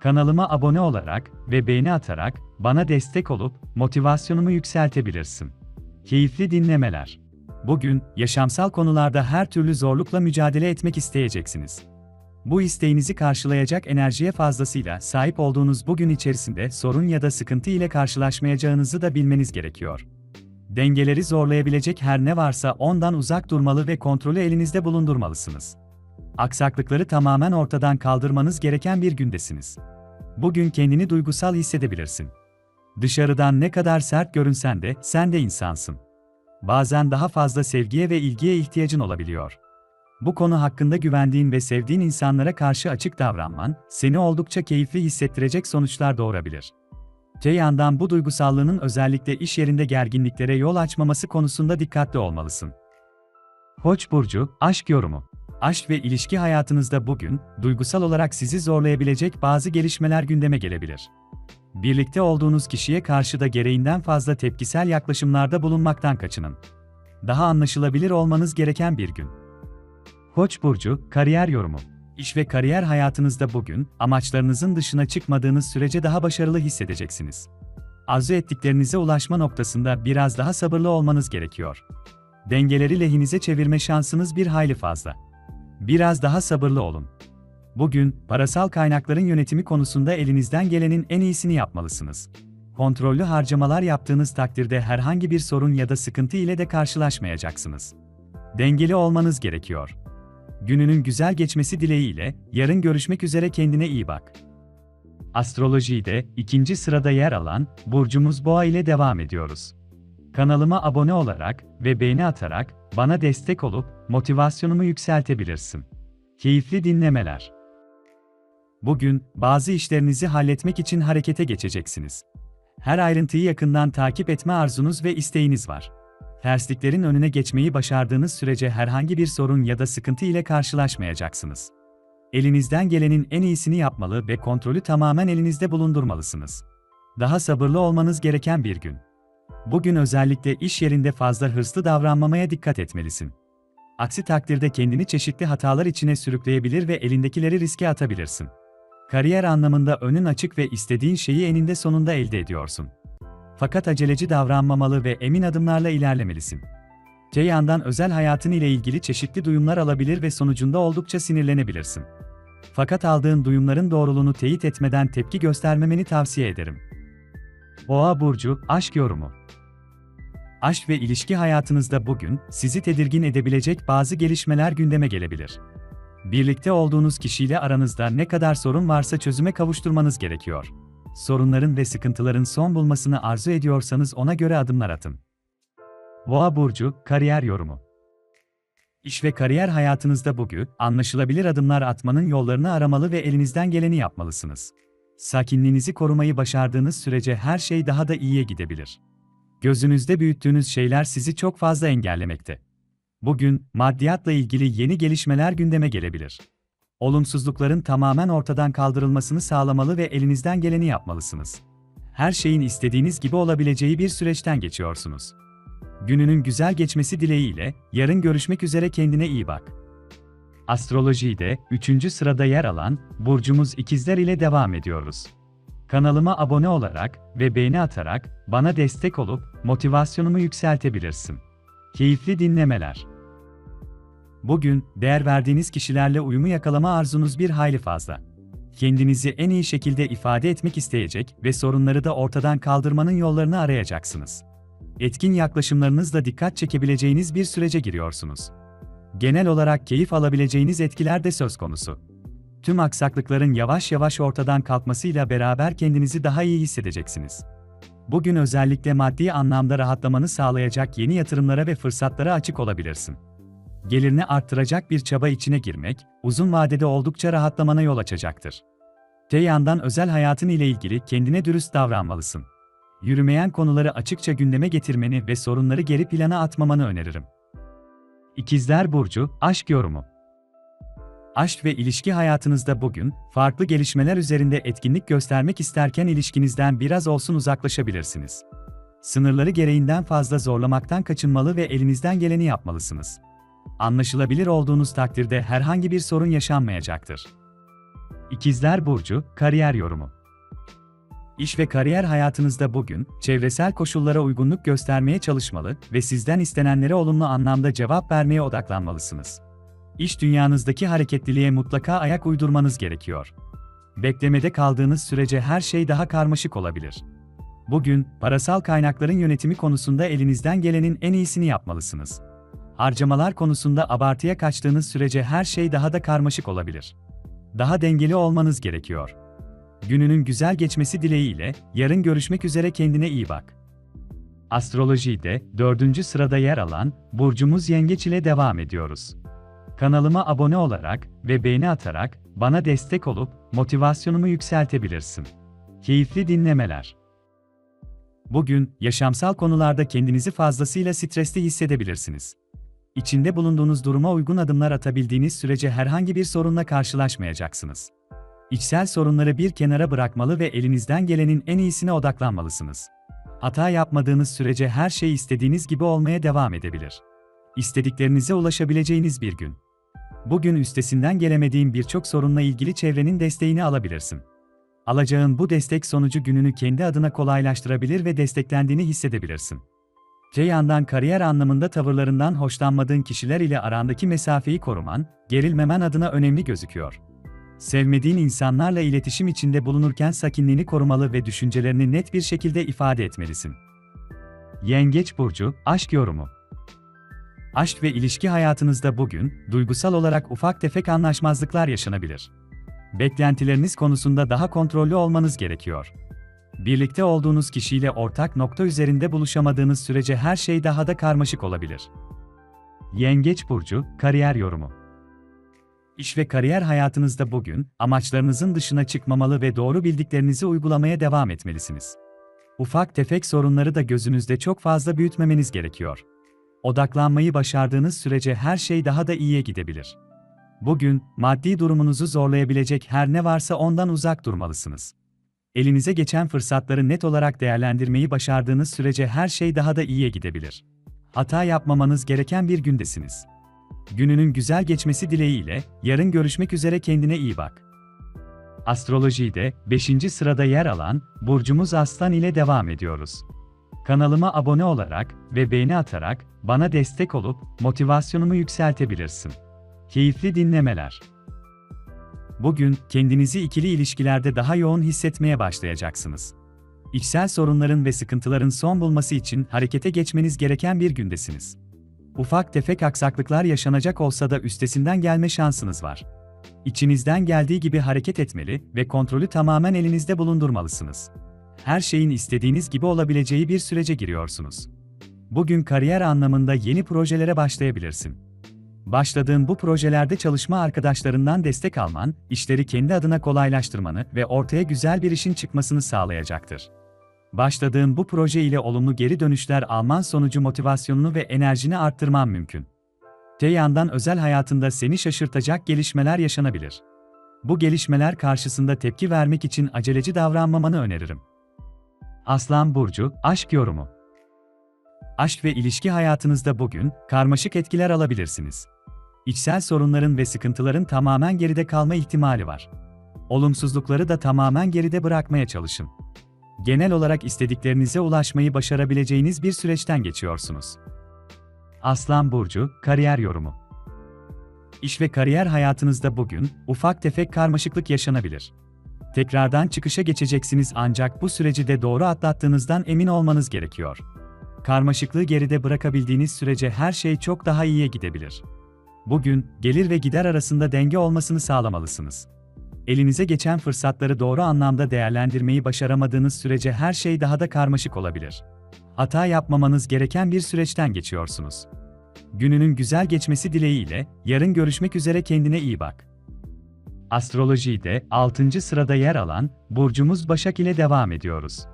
Kanalıma abone olarak ve beğeni atarak bana destek olup motivasyonumu yükseltebilirsin. Keyifli dinlemeler. Bugün yaşamsal konularda her türlü zorlukla mücadele etmek isteyeceksiniz. Bu isteğinizi karşılayacak enerjiye fazlasıyla sahip olduğunuz bugün içerisinde sorun ya da sıkıntı ile karşılaşmayacağınızı da bilmeniz gerekiyor. Dengeleri zorlayabilecek her ne varsa ondan uzak durmalı ve kontrolü elinizde bulundurmalısınız. Aksaklıkları tamamen ortadan kaldırmanız gereken bir gündesiniz. Bugün kendini duygusal hissedebilirsin. Dışarıdan ne kadar sert görünsen de sen de insansın. Bazen daha fazla sevgiye ve ilgiye ihtiyacın olabiliyor. Bu konu hakkında güvendiğin ve sevdiğin insanlara karşı açık davranman, seni oldukça keyifli hissettirecek sonuçlar doğurabilir. Te yandan bu duygusallığının özellikle iş yerinde gerginliklere yol açmaması konusunda dikkatli olmalısın. Koç burcu, aşk yorumu. Aşk ve ilişki hayatınızda bugün duygusal olarak sizi zorlayabilecek bazı gelişmeler gündeme gelebilir. Birlikte olduğunuz kişiye karşı da gereğinden fazla tepkisel yaklaşımlarda bulunmaktan kaçının. Daha anlaşılabilir olmanız gereken bir gün. Koç burcu, kariyer yorumu. İş ve kariyer hayatınızda bugün amaçlarınızın dışına çıkmadığınız sürece daha başarılı hissedeceksiniz. Arzu ettiklerinize ulaşma noktasında biraz daha sabırlı olmanız gerekiyor. Dengeleri lehinize çevirme şansınız bir hayli fazla. Biraz daha sabırlı olun. Bugün parasal kaynakların yönetimi konusunda elinizden gelenin en iyisini yapmalısınız. Kontrollü harcamalar yaptığınız takdirde herhangi bir sorun ya da sıkıntı ile de karşılaşmayacaksınız. Dengeli olmanız gerekiyor. Gününün güzel geçmesi dileğiyle, yarın görüşmek üzere kendine iyi bak. Astrolojide ikinci sırada yer alan burcumuz Boğa ile devam ediyoruz. Kanalıma abone olarak ve beğeni atarak bana destek olup motivasyonumu yükseltebilirsin. Keyifli dinlemeler. Bugün bazı işlerinizi halletmek için harekete geçeceksiniz. Her ayrıntıyı yakından takip etme arzunuz ve isteğiniz var. Tersliklerin önüne geçmeyi başardığınız sürece herhangi bir sorun ya da sıkıntı ile karşılaşmayacaksınız. Elinizden gelenin en iyisini yapmalı ve kontrolü tamamen elinizde bulundurmalısınız. Daha sabırlı olmanız gereken bir gün. Bugün özellikle iş yerinde fazla hırslı davranmamaya dikkat etmelisin. Aksi takdirde kendini çeşitli hatalar içine sürükleyebilir ve elindekileri riske atabilirsin. Kariyer anlamında önün açık ve istediğin şeyi eninde sonunda elde ediyorsun. Fakat aceleci davranmamalı ve emin adımlarla ilerlemelisin. Te yandan özel hayatın ile ilgili çeşitli duyumlar alabilir ve sonucunda oldukça sinirlenebilirsin. Fakat aldığın duyumların doğruluğunu teyit etmeden tepki göstermemeni tavsiye ederim. Boğa burcu aşk yorumu. Aşk ve ilişki hayatınızda bugün sizi tedirgin edebilecek bazı gelişmeler gündeme gelebilir. Birlikte olduğunuz kişiyle aranızda ne kadar sorun varsa çözüme kavuşturmanız gerekiyor. Sorunların ve sıkıntıların son bulmasını arzu ediyorsanız ona göre adımlar atın. Boğa burcu kariyer yorumu. İş ve kariyer hayatınızda bugün anlaşılabilir adımlar atmanın yollarını aramalı ve elinizden geleni yapmalısınız. Sakinliğinizi korumayı başardığınız sürece her şey daha da iyiye gidebilir. Gözünüzde büyüttüğünüz şeyler sizi çok fazla engellemekte. Bugün maddiyatla ilgili yeni gelişmeler gündeme gelebilir. Olumsuzlukların tamamen ortadan kaldırılmasını sağlamalı ve elinizden geleni yapmalısınız. Her şeyin istediğiniz gibi olabileceği bir süreçten geçiyorsunuz. Gününün güzel geçmesi dileğiyle yarın görüşmek üzere kendine iyi bak. Astrolojide 3. sırada yer alan burcumuz ikizler ile devam ediyoruz. Kanalıma abone olarak ve beğeni atarak bana destek olup motivasyonumu yükseltebilirsin. Keyifli dinlemeler. Bugün değer verdiğiniz kişilerle uyumu yakalama arzunuz bir hayli fazla. Kendinizi en iyi şekilde ifade etmek isteyecek ve sorunları da ortadan kaldırmanın yollarını arayacaksınız. Etkin yaklaşımlarınızla dikkat çekebileceğiniz bir sürece giriyorsunuz. Genel olarak keyif alabileceğiniz etkiler de söz konusu. Tüm aksaklıkların yavaş yavaş ortadan kalkmasıyla beraber kendinizi daha iyi hissedeceksiniz. Bugün özellikle maddi anlamda rahatlamanı sağlayacak yeni yatırımlara ve fırsatlara açık olabilirsin. Gelirini arttıracak bir çaba içine girmek, uzun vadede oldukça rahatlamana yol açacaktır. Te yandan özel hayatın ile ilgili kendine dürüst davranmalısın. Yürümeyen konuları açıkça gündeme getirmeni ve sorunları geri plana atmamanı öneririm. İkizler Burcu, Aşk Yorumu Aşk ve ilişki hayatınızda bugün, farklı gelişmeler üzerinde etkinlik göstermek isterken ilişkinizden biraz olsun uzaklaşabilirsiniz. Sınırları gereğinden fazla zorlamaktan kaçınmalı ve elinizden geleni yapmalısınız. Anlaşılabilir olduğunuz takdirde herhangi bir sorun yaşanmayacaktır. İkizler Burcu, Kariyer Yorumu İş ve kariyer hayatınızda bugün, çevresel koşullara uygunluk göstermeye çalışmalı ve sizden istenenlere olumlu anlamda cevap vermeye odaklanmalısınız. İş dünyanızdaki hareketliliğe mutlaka ayak uydurmanız gerekiyor. Beklemede kaldığınız sürece her şey daha karmaşık olabilir. Bugün, parasal kaynakların yönetimi konusunda elinizden gelenin en iyisini yapmalısınız. Harcamalar konusunda abartıya kaçtığınız sürece her şey daha da karmaşık olabilir. Daha dengeli olmanız gerekiyor. Gününün güzel geçmesi dileğiyle, yarın görüşmek üzere kendine iyi bak. Astrolojide, dördüncü sırada yer alan, Burcumuz Yengeç ile devam ediyoruz. Kanalıma abone olarak ve beğeni atarak, bana destek olup, motivasyonumu yükseltebilirsin. Keyifli dinlemeler. Bugün, yaşamsal konularda kendinizi fazlasıyla stresli hissedebilirsiniz. İçinde bulunduğunuz duruma uygun adımlar atabildiğiniz sürece herhangi bir sorunla karşılaşmayacaksınız. İçsel sorunları bir kenara bırakmalı ve elinizden gelenin en iyisine odaklanmalısınız. Hata yapmadığınız sürece her şey istediğiniz gibi olmaya devam edebilir. İstediklerinize ulaşabileceğiniz bir gün. Bugün üstesinden gelemediğin birçok sorunla ilgili çevrenin desteğini alabilirsin. Alacağın bu destek sonucu gününü kendi adına kolaylaştırabilir ve desteklendiğini hissedebilirsin. Te yandan kariyer anlamında tavırlarından hoşlanmadığın kişiler ile arandaki mesafeyi koruman, gerilmemen adına önemli gözüküyor. Sevmediğin insanlarla iletişim içinde bulunurken sakinliğini korumalı ve düşüncelerini net bir şekilde ifade etmelisin. Yengeç burcu aşk yorumu. Aşk ve ilişki hayatınızda bugün duygusal olarak ufak tefek anlaşmazlıklar yaşanabilir. Beklentileriniz konusunda daha kontrollü olmanız gerekiyor. Birlikte olduğunuz kişiyle ortak nokta üzerinde buluşamadığınız sürece her şey daha da karmaşık olabilir. Yengeç burcu kariyer yorumu. İş ve kariyer hayatınızda bugün, amaçlarınızın dışına çıkmamalı ve doğru bildiklerinizi uygulamaya devam etmelisiniz. Ufak tefek sorunları da gözünüzde çok fazla büyütmemeniz gerekiyor. Odaklanmayı başardığınız sürece her şey daha da iyiye gidebilir. Bugün, maddi durumunuzu zorlayabilecek her ne varsa ondan uzak durmalısınız. Elinize geçen fırsatları net olarak değerlendirmeyi başardığınız sürece her şey daha da iyiye gidebilir. Hata yapmamanız gereken bir gündesiniz. Gününün güzel geçmesi dileğiyle, yarın görüşmek üzere kendine iyi bak. Astrolojide 5. sırada yer alan burcumuz Aslan ile devam ediyoruz. Kanalıma abone olarak ve beğeni atarak bana destek olup motivasyonumu yükseltebilirsin. Keyifli dinlemeler. Bugün kendinizi ikili ilişkilerde daha yoğun hissetmeye başlayacaksınız. İçsel sorunların ve sıkıntıların son bulması için harekete geçmeniz gereken bir gündesiniz. Ufak tefek aksaklıklar yaşanacak olsa da üstesinden gelme şansınız var. İçinizden geldiği gibi hareket etmeli ve kontrolü tamamen elinizde bulundurmalısınız. Her şeyin istediğiniz gibi olabileceği bir sürece giriyorsunuz. Bugün kariyer anlamında yeni projelere başlayabilirsin. Başladığın bu projelerde çalışma arkadaşlarından destek alman, işleri kendi adına kolaylaştırmanı ve ortaya güzel bir işin çıkmasını sağlayacaktır. Başladığın bu proje ile olumlu geri dönüşler alman sonucu motivasyonunu ve enerjini arttırman mümkün. Te yandan özel hayatında seni şaşırtacak gelişmeler yaşanabilir. Bu gelişmeler karşısında tepki vermek için aceleci davranmamanı öneririm. Aslan Burcu, Aşk Yorumu Aşk ve ilişki hayatınızda bugün, karmaşık etkiler alabilirsiniz. İçsel sorunların ve sıkıntıların tamamen geride kalma ihtimali var. Olumsuzlukları da tamamen geride bırakmaya çalışın genel olarak istediklerinize ulaşmayı başarabileceğiniz bir süreçten geçiyorsunuz. Aslan Burcu, Kariyer Yorumu İş ve kariyer hayatınızda bugün, ufak tefek karmaşıklık yaşanabilir. Tekrardan çıkışa geçeceksiniz ancak bu süreci de doğru atlattığınızdan emin olmanız gerekiyor. Karmaşıklığı geride bırakabildiğiniz sürece her şey çok daha iyiye gidebilir. Bugün, gelir ve gider arasında denge olmasını sağlamalısınız. Elinize geçen fırsatları doğru anlamda değerlendirmeyi başaramadığınız sürece her şey daha da karmaşık olabilir. Hata yapmamanız gereken bir süreçten geçiyorsunuz. Gününün güzel geçmesi dileğiyle, yarın görüşmek üzere kendine iyi bak. Astrolojide 6. sırada yer alan Burcumuz Başak ile devam ediyoruz.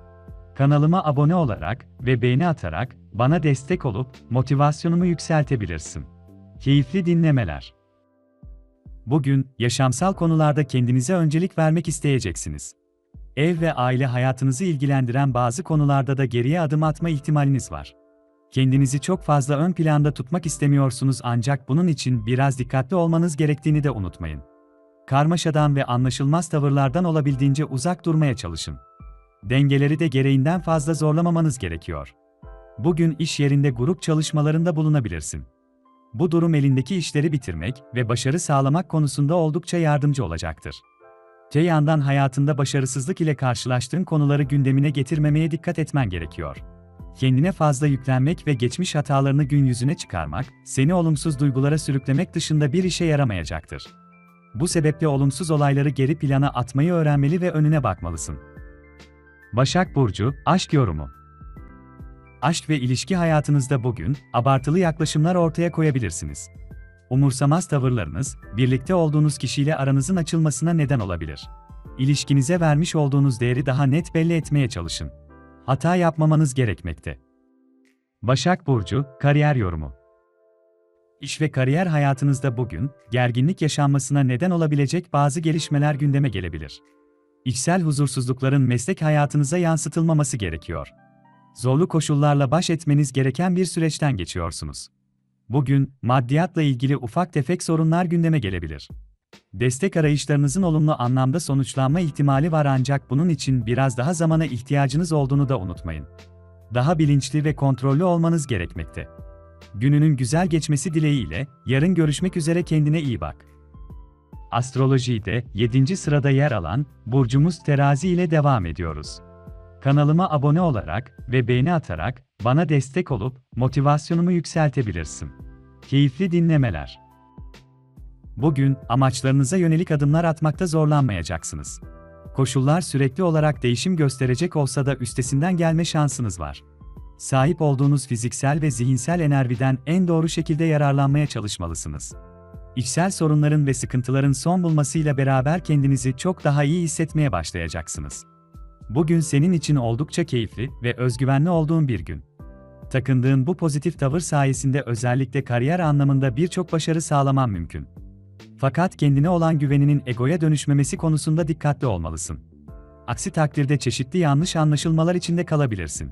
Kanalıma abone olarak ve beğeni atarak bana destek olup motivasyonumu yükseltebilirsin. Keyifli dinlemeler. Bugün yaşamsal konularda kendinize öncelik vermek isteyeceksiniz. Ev ve aile hayatınızı ilgilendiren bazı konularda da geriye adım atma ihtimaliniz var. Kendinizi çok fazla ön planda tutmak istemiyorsunuz ancak bunun için biraz dikkatli olmanız gerektiğini de unutmayın. Karmaşadan ve anlaşılmaz tavırlardan olabildiğince uzak durmaya çalışın. Dengeleri de gereğinden fazla zorlamamanız gerekiyor. Bugün iş yerinde grup çalışmalarında bulunabilirsin. Bu durum elindeki işleri bitirmek ve başarı sağlamak konusunda oldukça yardımcı olacaktır. Te yandan hayatında başarısızlık ile karşılaştığın konuları gündemine getirmemeye dikkat etmen gerekiyor. Kendine fazla yüklenmek ve geçmiş hatalarını gün yüzüne çıkarmak, seni olumsuz duygulara sürüklemek dışında bir işe yaramayacaktır. Bu sebeple olumsuz olayları geri plana atmayı öğrenmeli ve önüne bakmalısın. Başak Burcu, Aşk Yorumu Aşk ve ilişki hayatınızda bugün, abartılı yaklaşımlar ortaya koyabilirsiniz. Umursamaz tavırlarınız, birlikte olduğunuz kişiyle aranızın açılmasına neden olabilir. İlişkinize vermiş olduğunuz değeri daha net belli etmeye çalışın. Hata yapmamanız gerekmekte. Başak Burcu, Kariyer Yorumu İş ve kariyer hayatınızda bugün, gerginlik yaşanmasına neden olabilecek bazı gelişmeler gündeme gelebilir. İçsel huzursuzlukların meslek hayatınıza yansıtılmaması gerekiyor. Zorlu koşullarla baş etmeniz gereken bir süreçten geçiyorsunuz. Bugün, maddiyatla ilgili ufak tefek sorunlar gündeme gelebilir. Destek arayışlarınızın olumlu anlamda sonuçlanma ihtimali var ancak bunun için biraz daha zamana ihtiyacınız olduğunu da unutmayın. Daha bilinçli ve kontrollü olmanız gerekmekte. Gününün güzel geçmesi dileğiyle, yarın görüşmek üzere kendine iyi bak. Astrolojide 7. sırada yer alan burcumuz Terazi ile devam ediyoruz. Kanalıma abone olarak ve beğeni atarak bana destek olup motivasyonumu yükseltebilirsin. Keyifli dinlemeler. Bugün amaçlarınıza yönelik adımlar atmakta zorlanmayacaksınız. Koşullar sürekli olarak değişim gösterecek olsa da üstesinden gelme şansınız var. Sahip olduğunuz fiziksel ve zihinsel enerjiden en doğru şekilde yararlanmaya çalışmalısınız. İçsel sorunların ve sıkıntıların son bulmasıyla beraber kendinizi çok daha iyi hissetmeye başlayacaksınız. Bugün senin için oldukça keyifli ve özgüvenli olduğun bir gün. Takındığın bu pozitif tavır sayesinde özellikle kariyer anlamında birçok başarı sağlaman mümkün. Fakat kendine olan güveninin egoya dönüşmemesi konusunda dikkatli olmalısın. Aksi takdirde çeşitli yanlış anlaşılmalar içinde kalabilirsin.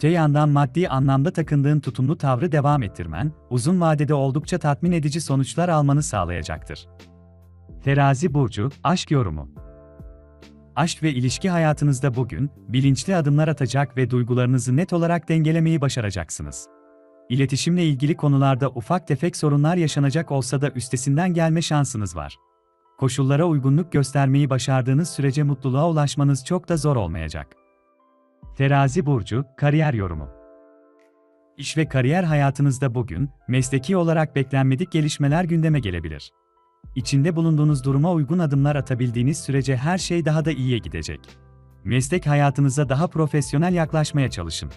Te yandan maddi anlamda takındığın tutumlu tavrı devam ettirmen, uzun vadede oldukça tatmin edici sonuçlar almanı sağlayacaktır. Terazi Burcu, Aşk Yorumu Aşk ve ilişki hayatınızda bugün, bilinçli adımlar atacak ve duygularınızı net olarak dengelemeyi başaracaksınız. İletişimle ilgili konularda ufak tefek sorunlar yaşanacak olsa da üstesinden gelme şansınız var. Koşullara uygunluk göstermeyi başardığınız sürece mutluluğa ulaşmanız çok da zor olmayacak. Terazi Burcu, Kariyer Yorumu İş ve kariyer hayatınızda bugün, mesleki olarak beklenmedik gelişmeler gündeme gelebilir. İçinde bulunduğunuz duruma uygun adımlar atabildiğiniz sürece her şey daha da iyiye gidecek. Meslek hayatınıza daha profesyonel yaklaşmaya çalışın.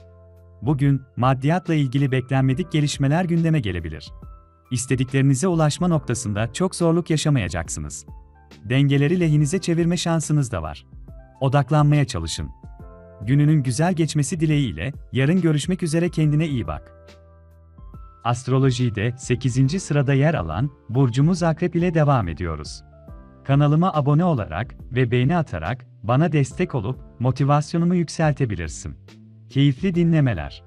Bugün, maddiyatla ilgili beklenmedik gelişmeler gündeme gelebilir. İstediklerinize ulaşma noktasında çok zorluk yaşamayacaksınız. Dengeleri lehinize çevirme şansınız da var. Odaklanmaya çalışın. Gününün güzel geçmesi dileğiyle, yarın görüşmek üzere kendine iyi bak. Astrolojide 8. sırada yer alan burcumuz Akrep ile devam ediyoruz. Kanalıma abone olarak ve beğeni atarak bana destek olup motivasyonumu yükseltebilirsin. Keyifli dinlemeler.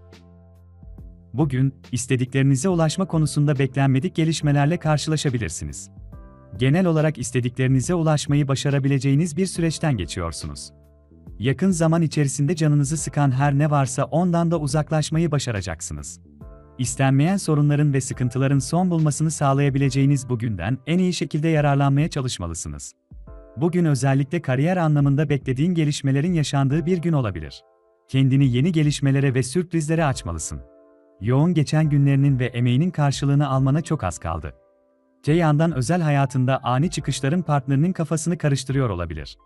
Bugün istediklerinize ulaşma konusunda beklenmedik gelişmelerle karşılaşabilirsiniz. Genel olarak istediklerinize ulaşmayı başarabileceğiniz bir süreçten geçiyorsunuz. Yakın zaman içerisinde canınızı sıkan her ne varsa ondan da uzaklaşmayı başaracaksınız. İstenmeyen sorunların ve sıkıntıların son bulmasını sağlayabileceğiniz bugünden en iyi şekilde yararlanmaya çalışmalısınız. Bugün özellikle kariyer anlamında beklediğin gelişmelerin yaşandığı bir gün olabilir. Kendini yeni gelişmelere ve sürprizlere açmalısın. Yoğun geçen günlerinin ve emeğinin karşılığını almana çok az kaldı. Te yandan özel hayatında ani çıkışların partnerinin kafasını karıştırıyor olabilir.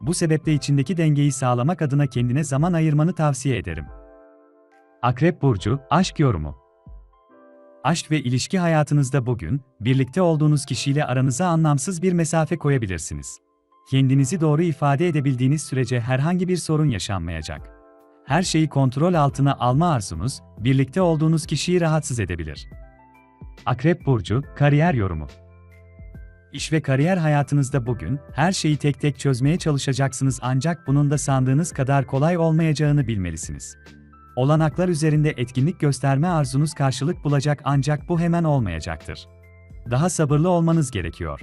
Bu sebeple içindeki dengeyi sağlamak adına kendine zaman ayırmanı tavsiye ederim. Akrep Burcu, Aşk Yorumu Aşk ve ilişki hayatınızda bugün, birlikte olduğunuz kişiyle aranıza anlamsız bir mesafe koyabilirsiniz. Kendinizi doğru ifade edebildiğiniz sürece herhangi bir sorun yaşanmayacak. her şeyi kontrol altına alma arzunuz, birlikte olduğunuz kişiyi rahatsız edebilir. Akrep Burcu, Kariyer Yorumu İş ve kariyer hayatınızda bugün, her şeyi tek tek çözmeye çalışacaksınız ancak bunun da sandığınız kadar kolay olmayacağını bilmelisiniz. Olanaklar üzerinde etkinlik gösterme arzunuz karşılık bulacak ancak bu hemen olmayacaktır. Daha sabırlı olmanız gerekiyor.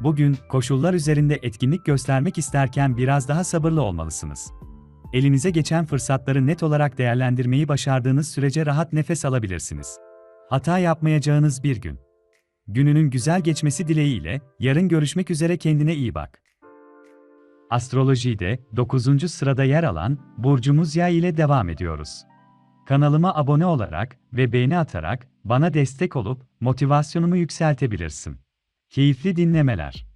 Bugün, koşullar üzerinde etkinlik göstermek isterken biraz daha sabırlı olmalısınız. Elinize geçen fırsatları net olarak değerlendirmeyi başardığınız sürece rahat nefes alabilirsiniz. Hata yapmayacağınız bir gün. Gününün güzel geçmesi dileğiyle, yarın görüşmek üzere kendine iyi bak. Astrolojide 9. sırada yer alan burcumuz Yay ile devam ediyoruz. Kanalıma abone olarak ve beğeni atarak bana destek olup motivasyonumu yükseltebilirsin. Keyifli dinlemeler.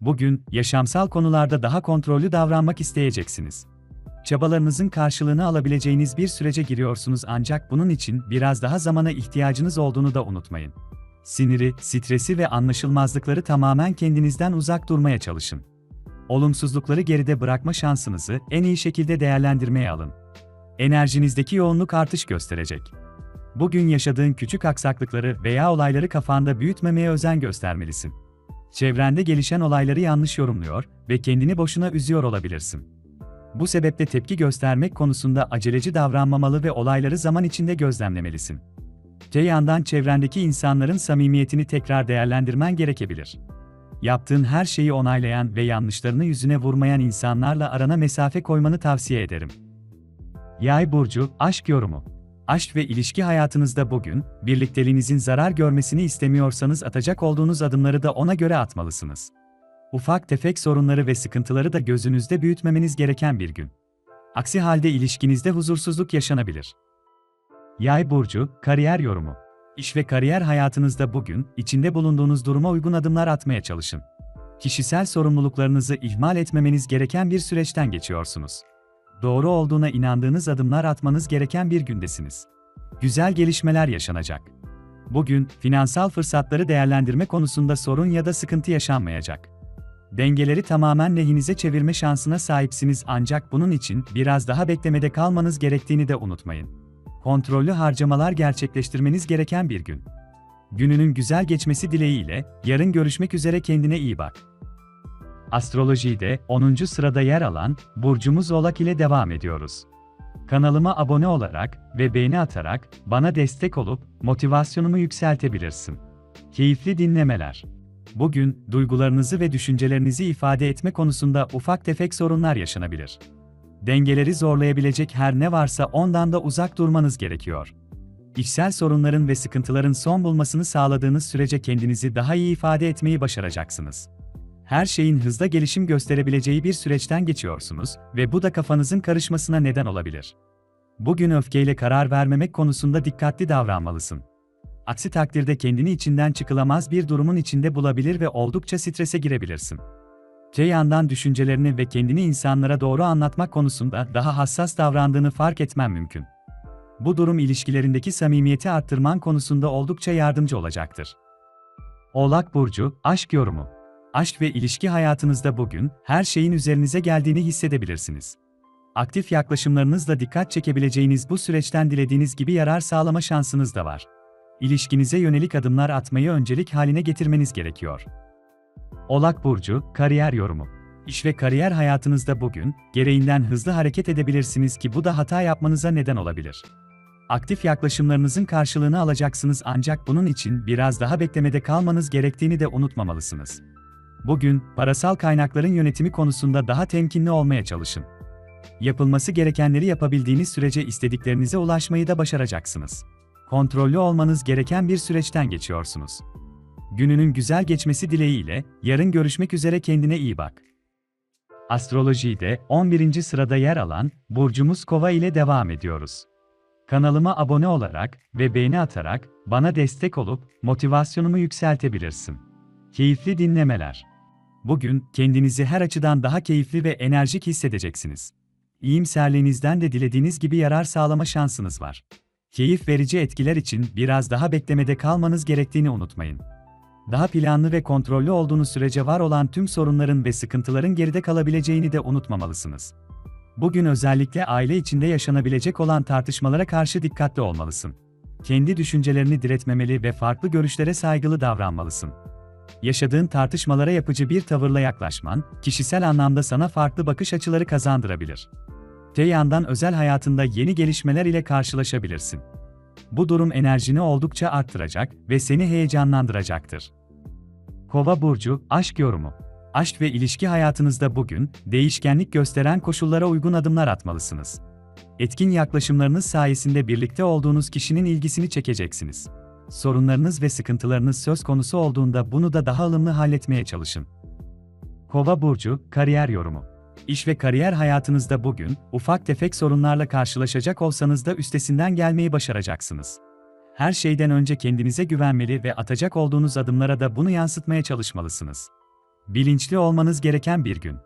Bugün yaşamsal konularda daha kontrollü davranmak isteyeceksiniz. Çabalarınızın karşılığını alabileceğiniz bir sürece giriyorsunuz ancak bunun için biraz daha zamana ihtiyacınız olduğunu da unutmayın. Siniri, stresi ve anlaşılmazlıkları tamamen kendinizden uzak durmaya çalışın. Olumsuzlukları geride bırakma şansınızı en iyi şekilde değerlendirmeye alın. Enerjinizdeki yoğunluk artış gösterecek. Bugün yaşadığın küçük aksaklıkları veya olayları kafanda büyütmemeye özen göstermelisin. Çevrende gelişen olayları yanlış yorumluyor ve kendini boşuna üzüyor olabilirsin. Bu sebeple tepki göstermek konusunda aceleci davranmamalı ve olayları zaman içinde gözlemlemelisin. Yandan çevrendeki insanların samimiyetini tekrar değerlendirmen gerekebilir. Yaptığın her şeyi onaylayan ve yanlışlarını yüzüne vurmayan insanlarla arana mesafe koymanı tavsiye ederim. Yay burcu aşk yorumu. Aşk ve ilişki hayatınızda bugün birlikteliğinizin zarar görmesini istemiyorsanız atacak olduğunuz adımları da ona göre atmalısınız. Ufak tefek sorunları ve sıkıntıları da gözünüzde büyütmemeniz gereken bir gün. Aksi halde ilişkinizde huzursuzluk yaşanabilir. Yay burcu kariyer yorumu. İş ve kariyer hayatınızda bugün içinde bulunduğunuz duruma uygun adımlar atmaya çalışın. Kişisel sorumluluklarınızı ihmal etmemeniz gereken bir süreçten geçiyorsunuz. Doğru olduğuna inandığınız adımlar atmanız gereken bir gündesiniz. Güzel gelişmeler yaşanacak. Bugün finansal fırsatları değerlendirme konusunda sorun ya da sıkıntı yaşanmayacak. Dengeleri tamamen lehinize çevirme şansına sahipsiniz ancak bunun için biraz daha beklemede kalmanız gerektiğini de unutmayın. Kontrollü harcamalar gerçekleştirmeniz gereken bir gün. Gününün güzel geçmesi dileğiyle yarın görüşmek üzere kendine iyi bak. Astrolojide 10. sırada yer alan burcumuz Oğlak ile devam ediyoruz. Kanalıma abone olarak ve beğeni atarak bana destek olup motivasyonumu yükseltebilirsin. Keyifli dinlemeler. Bugün duygularınızı ve düşüncelerinizi ifade etme konusunda ufak tefek sorunlar yaşanabilir. Dengeleri zorlayabilecek her ne varsa ondan da uzak durmanız gerekiyor. İçsel sorunların ve sıkıntıların son bulmasını sağladığınız sürece kendinizi daha iyi ifade etmeyi başaracaksınız. Her şeyin hızla gelişim gösterebileceği bir süreçten geçiyorsunuz ve bu da kafanızın karışmasına neden olabilir. Bugün öfkeyle karar vermemek konusunda dikkatli davranmalısın. Aksi takdirde kendini içinden çıkılamaz bir durumun içinde bulabilir ve oldukça strese girebilirsin. Te yandan düşüncelerini ve kendini insanlara doğru anlatmak konusunda daha hassas davrandığını fark etmen mümkün. Bu durum ilişkilerindeki samimiyeti arttırman konusunda oldukça yardımcı olacaktır. Oğlak Burcu, Aşk Yorumu Aşk ve ilişki hayatınızda bugün, her şeyin üzerinize geldiğini hissedebilirsiniz. Aktif yaklaşımlarınızla dikkat çekebileceğiniz bu süreçten dilediğiniz gibi yarar sağlama şansınız da var. İlişkinize yönelik adımlar atmayı öncelik haline getirmeniz gerekiyor. Oğlak Burcu, Kariyer Yorumu İş ve kariyer hayatınızda bugün, gereğinden hızlı hareket edebilirsiniz ki bu da hata yapmanıza neden olabilir. Aktif yaklaşımlarınızın karşılığını alacaksınız ancak bunun için biraz daha beklemede kalmanız gerektiğini de unutmamalısınız. Bugün, parasal kaynakların yönetimi konusunda daha temkinli olmaya çalışın. Yapılması gerekenleri yapabildiğiniz sürece istediklerinize ulaşmayı da başaracaksınız. Kontrollü olmanız gereken bir süreçten geçiyorsunuz. Gününün güzel geçmesi dileğiyle, yarın görüşmek üzere kendine iyi bak. Astrolojide 11. sırada yer alan burcumuz Kova ile devam ediyoruz. Kanalıma abone olarak ve beğeni atarak bana destek olup motivasyonumu yükseltebilirsin. Keyifli dinlemeler. Bugün kendinizi her açıdan daha keyifli ve enerjik hissedeceksiniz. İyimserliğinizden de dilediğiniz gibi yarar sağlama şansınız var. Keyif verici etkiler için biraz daha beklemede kalmanız gerektiğini unutmayın. Daha planlı ve kontrollü olduğunuz sürece var olan tüm sorunların ve sıkıntıların geride kalabileceğini de unutmamalısınız. Bugün özellikle aile içinde yaşanabilecek olan tartışmalara karşı dikkatli olmalısın. Kendi düşüncelerini diretmemeli ve farklı görüşlere saygılı davranmalısın. Yaşadığın tartışmalara yapıcı bir tavırla yaklaşman, kişisel anlamda sana farklı bakış açıları kazandırabilir. Te yandan özel hayatında yeni gelişmeler ile karşılaşabilirsin. Bu durum enerjini oldukça arttıracak ve seni heyecanlandıracaktır. Kova burcu aşk yorumu. Aşk ve ilişki hayatınızda bugün değişkenlik gösteren koşullara uygun adımlar atmalısınız. Etkin yaklaşımlarınız sayesinde birlikte olduğunuz kişinin ilgisini çekeceksiniz. Sorunlarınız ve sıkıntılarınız söz konusu olduğunda bunu da daha ılımlı halletmeye çalışın. Kova burcu kariyer yorumu. İş ve kariyer hayatınızda bugün ufak tefek sorunlarla karşılaşacak olsanız da üstesinden gelmeyi başaracaksınız. Her şeyden önce kendinize güvenmeli ve atacak olduğunuz adımlara da bunu yansıtmaya çalışmalısınız. Bilinçli olmanız gereken bir gün.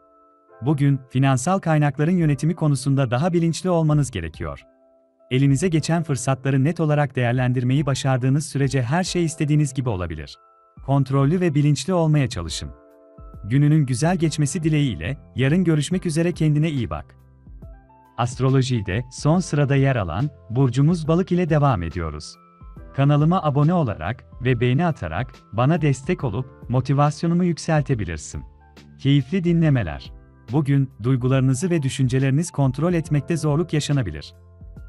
Bugün finansal kaynakların yönetimi konusunda daha bilinçli olmanız gerekiyor. Elinize geçen fırsatları net olarak değerlendirmeyi başardığınız sürece her şey istediğiniz gibi olabilir. Kontrollü ve bilinçli olmaya çalışın. Gününün güzel geçmesi dileğiyle, yarın görüşmek üzere kendine iyi bak. Astrolojide son sırada yer alan burcumuz Balık ile devam ediyoruz. Kanalıma abone olarak ve beğeni atarak bana destek olup motivasyonumu yükseltebilirsin. Keyifli dinlemeler. Bugün duygularınızı ve düşünceleriniz kontrol etmekte zorluk yaşanabilir.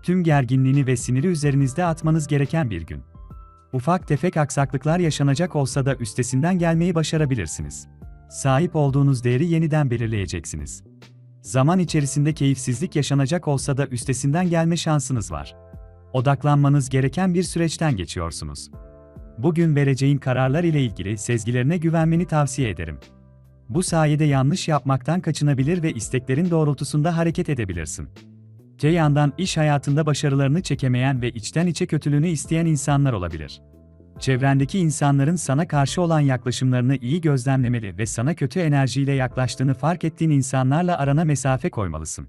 Tüm gerginliğini ve siniri üzerinizde atmanız gereken bir gün. Ufak tefek aksaklıklar yaşanacak olsa da üstesinden gelmeyi başarabilirsiniz. Sahip olduğunuz değeri yeniden belirleyeceksiniz. Zaman içerisinde keyifsizlik yaşanacak olsa da üstesinden gelme şansınız var. Odaklanmanız gereken bir süreçten geçiyorsunuz. Bugün vereceğin kararlar ile ilgili sezgilerine güvenmeni tavsiye ederim. Bu sayede yanlış yapmaktan kaçınabilir ve isteklerin doğrultusunda hareket edebilirsin. Te yandan iş hayatında başarılarını çekemeyen ve içten içe kötülüğünü isteyen insanlar olabilir. Çevrendeki insanların sana karşı olan yaklaşımlarını iyi gözlemlemeli ve sana kötü enerjiyle yaklaştığını fark ettiğin insanlarla arana mesafe koymalısın.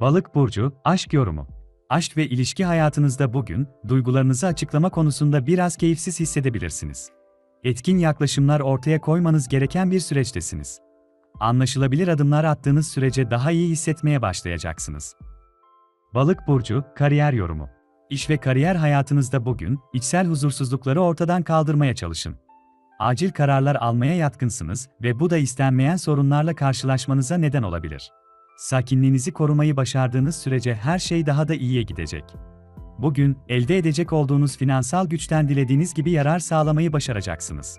Balık burcu aşk yorumu. Aşk ve ilişki hayatınızda bugün duygularınızı açıklama konusunda biraz keyifsiz hissedebilirsiniz. Etkin yaklaşımlar ortaya koymanız gereken bir süreçtesiniz. Anlaşılabilir adımlar attığınız sürece daha iyi hissetmeye başlayacaksınız. Balık burcu kariyer yorumu. İş ve kariyer hayatınızda bugün içsel huzursuzlukları ortadan kaldırmaya çalışın. Acil kararlar almaya yatkınsınız ve bu da istenmeyen sorunlarla karşılaşmanıza neden olabilir. Sakinliğinizi korumayı başardığınız sürece her şey daha da iyiye gidecek. Bugün elde edecek olduğunuz finansal güçten dilediğiniz gibi yarar sağlamayı başaracaksınız.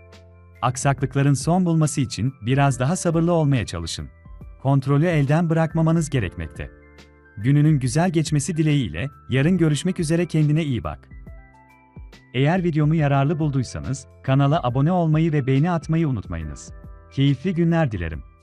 Aksaklıkların son bulması için biraz daha sabırlı olmaya çalışın. Kontrolü elden bırakmamanız gerekmekte. Gününün güzel geçmesi dileğiyle yarın görüşmek üzere kendine iyi bak. Eğer videomu yararlı bulduysanız kanala abone olmayı ve beğeni atmayı unutmayınız. Keyifli günler dilerim.